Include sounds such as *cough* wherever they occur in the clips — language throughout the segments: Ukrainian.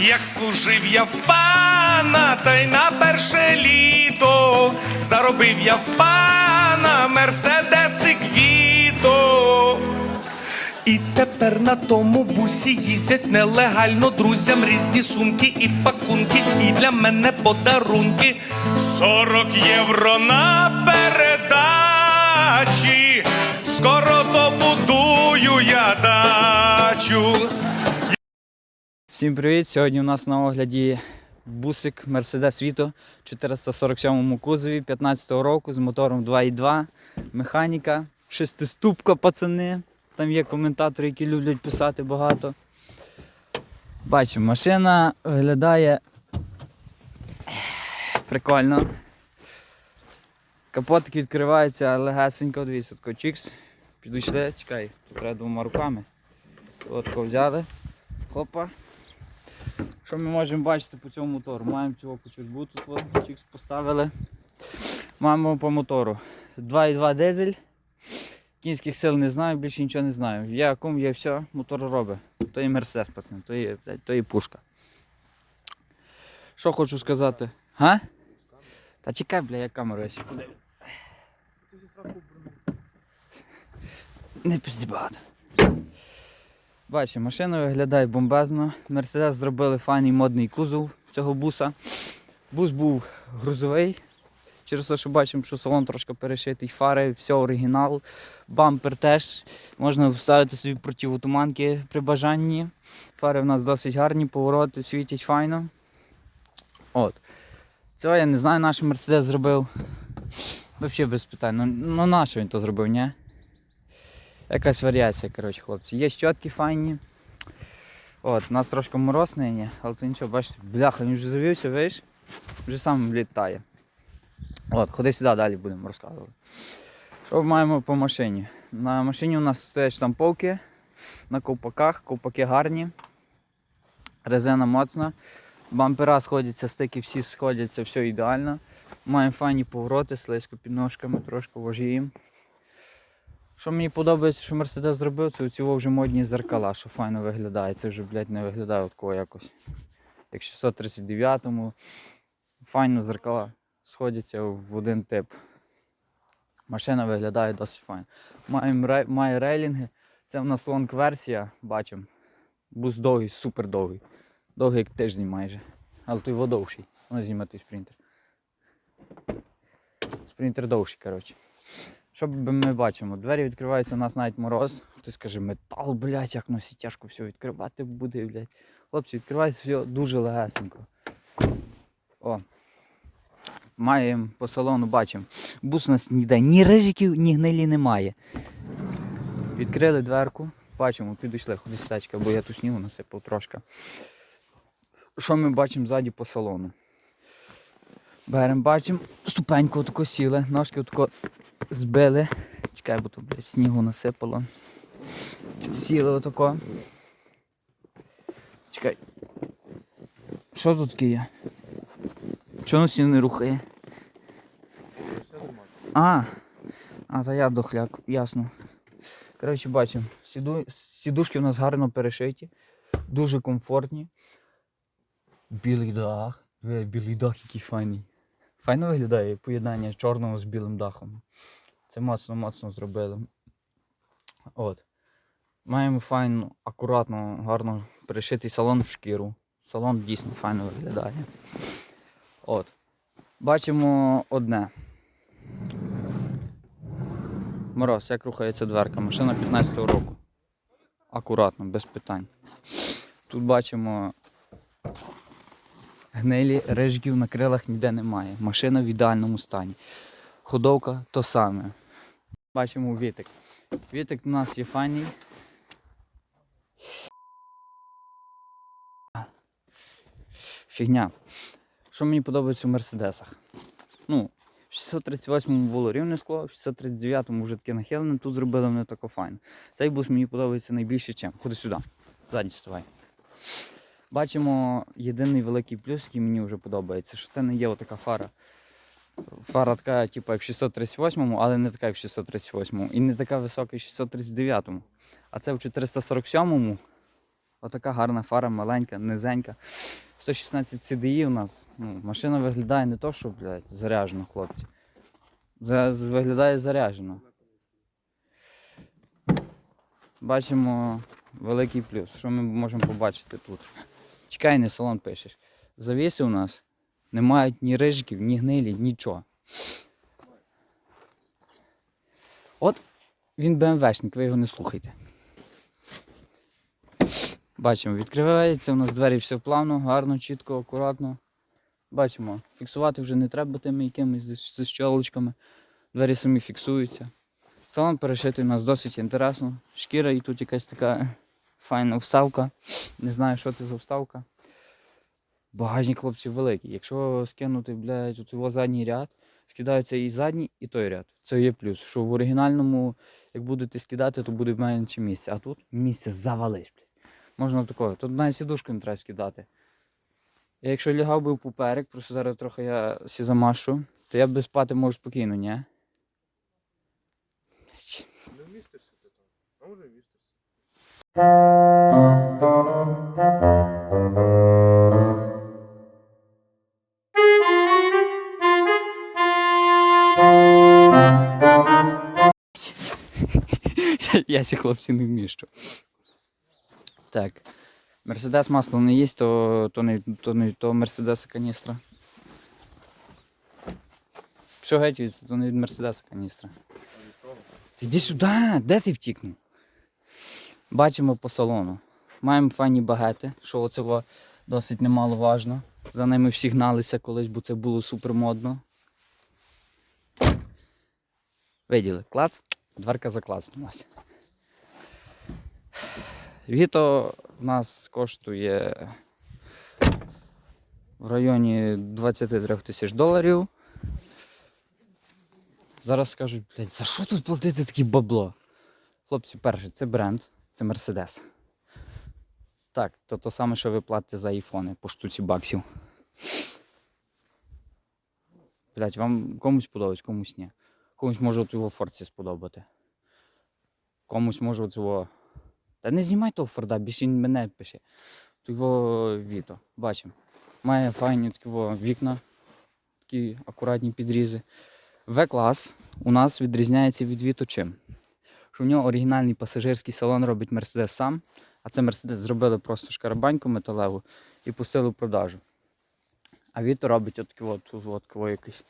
Як служив я в пана, та й на перше літо заробив я в пана мерседеси квіто. І тепер на тому бусі їздять нелегально друзям різні сумки і пакунки, і для мене подарунки. 40 євро на передачі. Скоро добудую я дачу. Всім привіт! Сьогодні у нас на огляді бусик Mercedes Vito 447 кузові 15 року з мотором 2.2, механіка, шестиступка, пацани. Там є коментатори, які люблять писати багато. Бачимо, машина виглядає прикольно. Капотик відкривається легесенько, дивіться, тако чікс. Підійшли, чекай, тут треба двома руками. От тако взяли. Хопа. Що ми можемо бачити по цьому мотору? Маємо цього кочербу тут чікс поставили. Маємо по мотору 2,2 дизель. Кінських сил не знаю, більше нічого не знаю. Є акум, є все, мотор робить. То є Мерседес, пацан, то є, то є пушка. Що хочу сказати? Га? Та чекай, бля, я камеру я секунду. Не пизди багато. Бачимо, машина виглядає бомбезно. Мерседес зробили файний модний кузов цього буса. Бус був грузовий. Через те, що бачимо, що салон трошки перешитий, фари, все оригінал, бампер теж. Можна вставити собі противотуманки при бажанні. Фари в нас досить гарні, повороти світять файно. От. Цього я не знаю, наш Мерседес зробив. Взагалі без питань. Ну, ну на що він то зробив, ні? Якась варіація, коротше, хлопці. Є щотки файні. От, у нас трошки мороз нині, але то нічого, бачите, бляха, він вже завівся, видиш? Вже сам літає. От, ходи сюди, далі будемо розказувати. Що маємо по машині? На машині у нас стоять штамповки на ковпаках, ковпаки гарні. Резина моцна. Бампера сходяться, стики всі сходяться, все ідеально. Маємо файні повороти, слизько під ножками, трошки вожіємо. Що мені подобається, що Мерседес зробив, це оці вже модні зеркала, що файно виглядає. Це вже, блядь, не виглядає такого якось. Як 639-му. Файно зеркала сходяться в один тип. Машина виглядає досить файно. Рей- має рейлінги. Це в нас лонг-версія, бачимо. Бус довгий, супер довгий. Довгий як тиждень майже. Але той його довший. Воно той спринтер. Спринтер довший, коротше. Що ми бачимо? Двері відкриваються, у нас навіть мороз. Хтось каже, метал, блядь, як носить тяжко все відкривати буде, блядь. Хлопці, відкривається все дуже легесенько. О. Маємо по салону, бачимо. Бус у нас ніде ні рижиків, ні гнилі немає. Відкрили дверку, бачимо, підійшли, ходи сідачка, бо я тут снігу насипав трошки. Що ми бачимо ззаді по салону? Беремо, бачимо, ступеньку отако сіли, ножки отако збили. Чекай, бо тут блядь, снігу насипало. Сіли отако. Чекай. Що тут таке є? Чого воно сіно не рухає? А, а, та я дохляк, ясно. Коротше, бачимо, сіду, сідушки в нас гарно перешиті, дуже комфортні. Білий дах. Білий дах який файний. Файно виглядає поєднання чорного з білим дахом. Це моцно моцно зробили. От. Маємо файну, акуратно, гарно перешитий салон в шкіру. Салон дійсно файно виглядає. От. Бачимо одне. Мороз, як рухається дверка. Машина 15-го року. Акуратно, без питань. Тут бачимо гнилі рижків на крилах ніде немає. Машина в ідеальному стані. Ходовка то саме. Бачимо вітик. Вітик у нас є файний. Фігня. Що мені подобається у мерседесах? Ну, в 638-му було рівне скло, в 639-му вже таке нахилене, тут зробили вони тако файно. Цей бус мені подобається найбільше чим. Ходи сюди. Ззаді ставай. Бачимо єдиний великий плюс, який мені вже подобається, що це не є отака фара. Фара така, типу, як в 638-му, але не така, як в 638-му. І не така висока, як в 639-му. А це в 447-му Отака гарна фара, маленька, низенька. 116 CDI у нас. Ну, машина виглядає не то, що, блядь, заряджена, хлопці. Виглядає заряджено. Бачимо великий плюс. Що ми можемо побачити тут? Чекай, не салон пишеш. Завіси у нас не мають ні рижиків, ні гнилі, нічого. От він БМВшник, ви його не слухайте. Бачимо, відкривається у нас двері все плавно, гарно, чітко, акуратно. Бачимо, фіксувати вже не треба тими якимись щолочками. Двері самі фіксуються. Салон перешитий у нас досить інтересно. Шкіра і тут якась така файна вставка. Не знаю, що це за вставка. Багажник хлопців великий. Якщо скинути, блядь, от його задній ряд, скидаються і задній, і той ряд. Це є плюс. Що в оригінальному, як будете скидати, то буде менше місця. А тут місце завались, блядь. Можна такого. Тут навіть сідушку не треба скидати. Я якщо лягав би поперек, просто зараз трохи я сі замашу, то я би спати можу спокійно, ні? Не вмістишся ти там. А може вмістишся. *laughs* Я ці хлопці не вміщу. Так. Мерседес масло не є, то, то, не, то, не, то Мерседеса каністра. Що геть від, то не від Мерседеса каністра. Ти йди сюди, де ти втікнув? Бачимо по салону. Маємо файні багети, що оце во досить немаловажно. За ними всі гналися колись, бо це було супер модно. Виділи, клац, дверка заклацнулася. Віто в нас коштує в районі 23 тисяч доларів. Зараз скажуть, блядь, за що тут платити таке бабло? Хлопці, перше, це бренд, це Мерседес. Так, то то саме, що ви платите за айфони по штуці баксів. Блять, вам комусь подобається, комусь ні. Комусь може от його Форці сподобати. Комусь може от його. Та не знімай того Форда, більше він мене пише. Його Віто. Бачимо. Має файні такі вікна, такі акуратні підрізи. В-клас у нас відрізняється від Віто чим? Що в нього оригінальний пасажирський салон робить Мерседес сам, а це Мерседес зробили просто шкарабаньку металеву і пустили в продажу. А Віто робить от от, от, от, от якийсь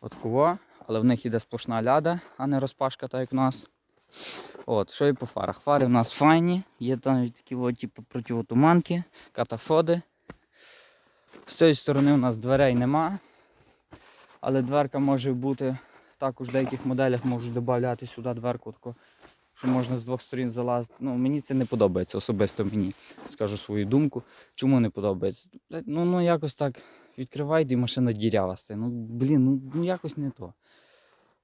от кого, але в них іде сплошна ляда, а не розпашка, так як в нас. От, що і по фарах. Фари в нас файні, є там такі от, типу, противотуманки, катафоди. З цієї сторони у нас дверей нема, але дверка може бути, також в деяких моделях можуть додати сюди дверку, таку, що можна з двох сторін залазити. Ну, мені це не подобається, особисто мені. Скажу свою думку. Чому не подобається? Ну, ну якось так відкривайте і машина дірява стає. Ну, блін, ну, ну якось не то.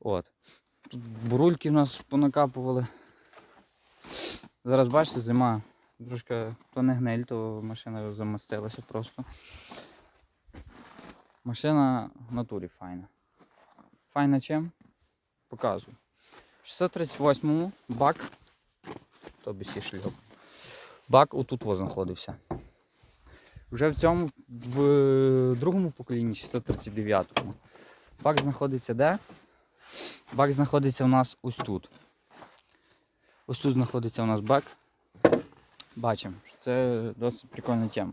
От. Тут бурульки в нас понакапували. Зараз бачите, зима. Трошки то не гниль, то машина замостилася просто. Машина в натурі файна. Файна чим? Показую. В 638-му бак, тобі сі шльоп. Бак отут знаходився. Вже в цьому, в другому поколінні, 639-му. Бак знаходиться де? Бак знаходиться у нас ось тут. Ось тут знаходиться у нас бак. Бачимо, що це досить прикольна тема.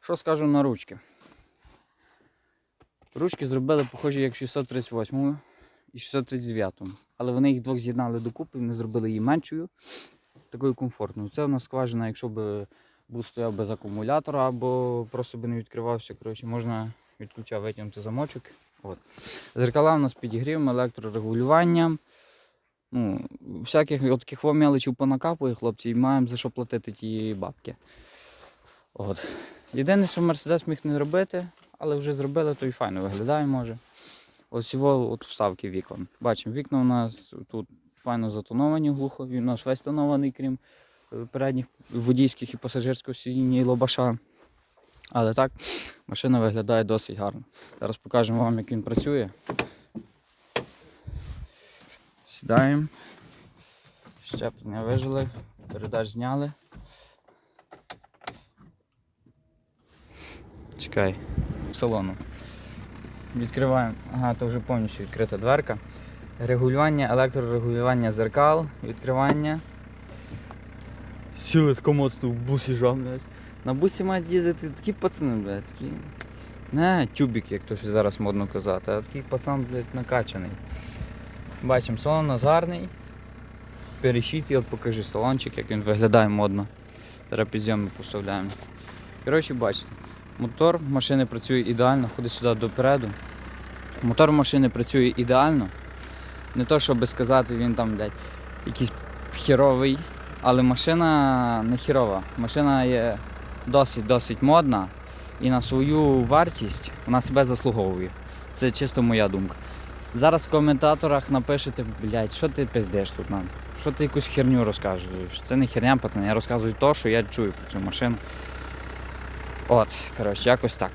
Що скажу на ручки? Ручки зробили похожі як 638 і 639. Але вони їх двох з'єднали докупи, вони зробили її меншою, такою комфортною. Це у нас скважина, якщо б був стояв без акумулятора або просто би не відкривався, коротше, можна від ключа витягнути замочок. От. Зеркала у нас підігрівом, електрорегулюванням. Ну, всяких от таких мелочів понакапує хлопці і маємо за що платити ті бабки. От. Єдине, що Мерседес міг не робити, але вже зробили, то і файно виглядає може. От всього от вставки вікон. Бачимо, вікна у нас тут файно затоновані глухо, він наш весь тонований, крім е, передніх водійських і пасажирського сидіння і лобаша. Але так, машина виглядає досить гарно. Зараз покажемо вам, як він працює. Сідаємо. Щеплення вижили. Передач зняли. Чекай, в салону. Відкриваємо. Ага, то вже повністю відкрита дверка. Регулювання, електрорегулювання зеркал, відкривання. Сіли тако моцно в бусі жав, блядь. На бусі мають їздити такі пацани, блядь, такі. Не тюбік, як то зараз модно казати, а такий пацан, блядь, накачаний. Бачимо, салон у нас гарний. Перехід і от покажи салончик, як він виглядає модно. Зараз підйомник поставляємо. Коротше, бачите, мотор машини працює ідеально, ходи сюди допереду. Мотор машини працює ідеально. Не то, щоб сказати, він там, блядь, якийсь херовий, але машина не херова. Машина є досить-досить модна і на свою вартість вона себе заслуговує. Це чисто моя думка. Зараз в коментаторах напишете, блядь, що ти пиздиш тут нам? Що ти якусь херню розказуєш? Це не херня, пацани, я розказую то, що я чую про цю машину. От, коротше, якось так.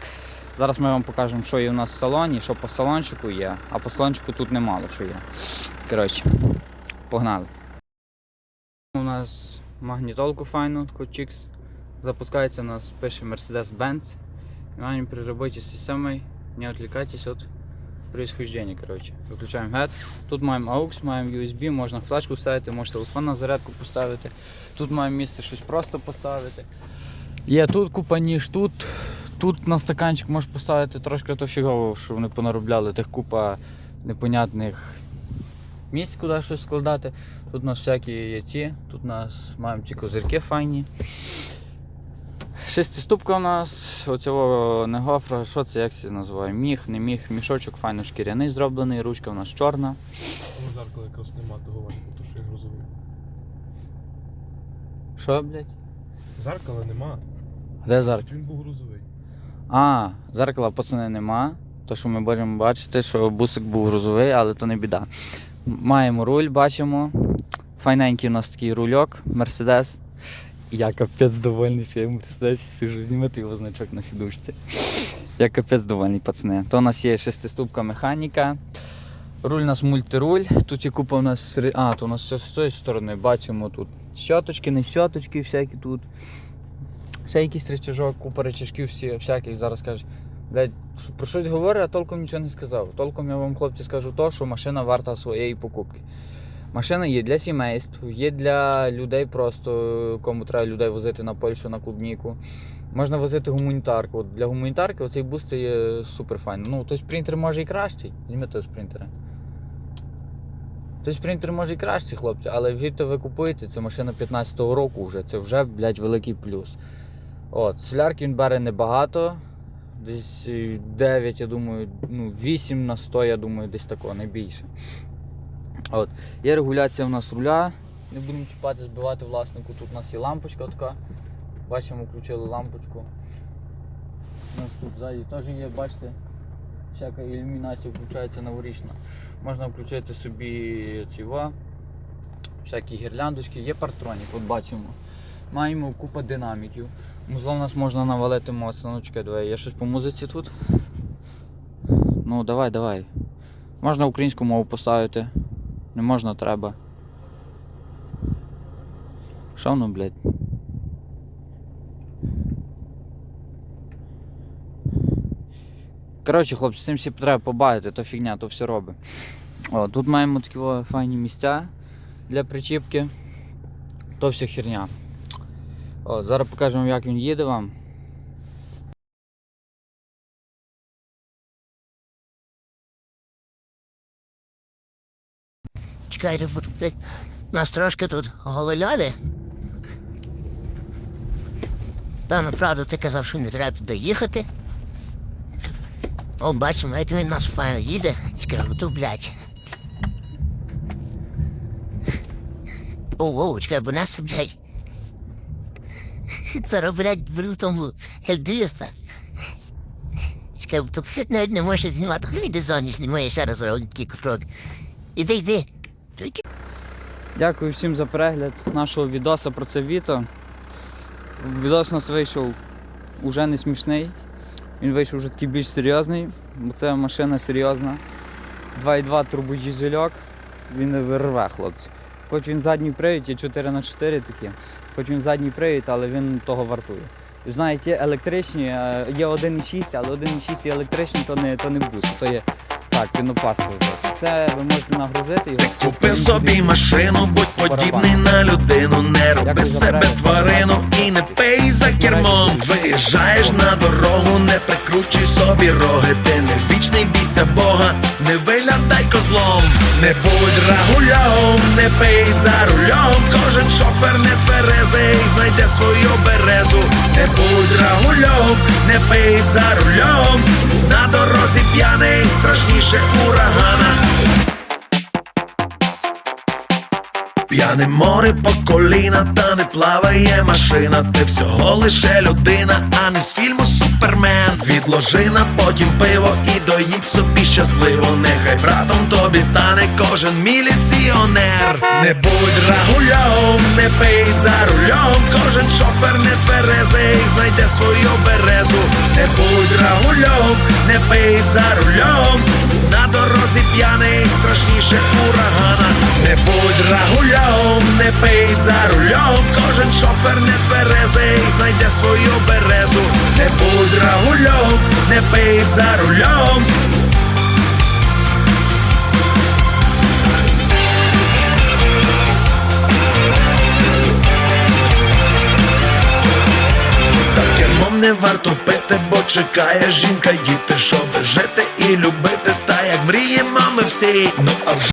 Зараз ми вам покажемо, що є у нас в салоні, що по салончику є, а по салончику тут немало що є. Коротше, погнали. У нас магнітолку файну, таку чікс. Запускається у нас, пише Mercedes-Benz. Маем при с системой не отвлекайтесь от происхождения, короче. Виключаємо гет. Тут маємо AUX, маємо USB, можна флешку вставити, можна телефон на зарядку поставити. Тут маємо місце щось просто поставити. Є тут купа ніж, тут, тут на стаканчик можеш поставити трошки то фігово, що вони понаробляли тих купа непонятних місць, куди щось складати. Тут у нас всякі є ті, тут у нас маємо ці козирки файні. Шестиступка у нас, оцього не гофра, що це як це називає? Міг, не міг, мішочок файно шкіряний зроблений, ручка у нас чорна. Але зеркала якраз нема того ваніку, то що я грузовий. Що, блядь? Зеркала нема. Де зеркало? Він був грузовий. А, зеркала пацани нема. То що ми можемо бачити, що бусик був грузовий, але то не біда. Маємо руль, бачимо. Файненький у нас такий рульок, Мерседес. Я капець довольний своїм Мерседесі сижу, знімати його значок на сідушці. Я капець довольний, пацани. То у нас є шестиступка механіка. Руль у нас мультируль. Тут є купа у нас. А, то у нас все з тої сторони бачимо тут. Щоточки, не щоточки, всякі тут. Ще якийсь речажок, купа речажків всі, всяких зараз кажуть. Блядь, про щось говорить, а толком нічого не сказав. Толком я вам, хлопці, скажу то, що машина варта своєї покупки. Машина є для сімейств, є для людей просто, кому треба людей возити на Польщу, на клубніку. Можна возити гуманітарку. От для гуманітарки оцей бус це є супер файно. Ну, той спринтер може і кращий. Візьми того спринтера. Той спринтер може і кращий, хлопці, але вірте, ви купуєте, це машина 15-го року вже, це вже, блядь, великий плюс. От, солярки він бере небагато. Десь е, 9, я думаю, ну, 8 на 100, я думаю, десь такого, не більше. От. Є регуляція у нас руля. Не будемо чіпати, збивати власнику. Тут у нас є лампочка така. Бачимо, включили лампочку. У нас тут ззаді теж є, бачите, всяка ілюмінація включається новорічна. Можна включити собі ці ва, всякі гірляндочки, є партронік, от бачимо. Маємо купа динаміків. Музло у нас можна навалити моцно. Ну чекай, давай, є щось по музиці тут. Ну давай, давай. Можна українську мову поставити. Не можна, треба. Що воно, блядь? Коротше, хлопці, з цим всі треба побавити, то фігня, то все робить. О, тут маємо такі о, файні місця для причіпки. То все херня. О, зараз покажемо, як він їде вам. Чекайте, блядь, нас трошки тут гололяли. Певно, правда, ти казав, що не треба туди їхати. О, бачимо, як він нас файно їде. Чекай, то, блядь. О, о, чекай, бо нас, блядь. *laughs* Це, блядь, в тому гельдиста. Чекай, то навіть не можеш знімати. Хай йди зоні знімає ще раз робить такий крок. Іди, йди. Дякую всім за перегляд нашого відоса про це віто. Відос у нас вийшов уже не смішний. Він вийшов вже такий більш серйозний, бо це машина серйозна. 2,2 турбодізельок. Він вирве, хлопці. Хоч він задній привід, є 4 на 4 такі, хоч він задній привід, але він того вартує. Знаєте, електричні, е, є 1,6, але 1,6 і електричні, то не, то не бус, то є так, пінопасло. Це ви можете нагрузити його. Купи він собі машину, будь подібний на людину, не роби себе тварину і не пей за кермом. Виїжджаєш на дорогу, не прикручуй собі роги, ти не вічний бійся Бога, не виглядай козлом, не будь рагульом, не пий за рулем. Кожен шофер не тверезий, знайде свою березу, не будь рагульом, не пий за рулем. На дорозі п'яний страшніше урагана. П'яне море по коліна, та не плаває машина. Ти всього лише людина, а не з фільму Супермен. Відложи на потім пиво і доїдь собі щасливо. Нехай братом тобі стане кожен міліціонер. Не будь рагульом, не пий за рулем. Кожен шофер не тверезий, знайде свою березу. Не будь рагульом, не пий за рулем. На дорозі п'яний страшніше урагана. Не будь рагульом, не пий за рулем. Кожен шофер не тверезий, знайде свою березу. Не будь рагульом, не пий за кермом не варто пити, бо чекає жінка, діти, щоб жити і любити, та як мріє мами всі. Ну а вже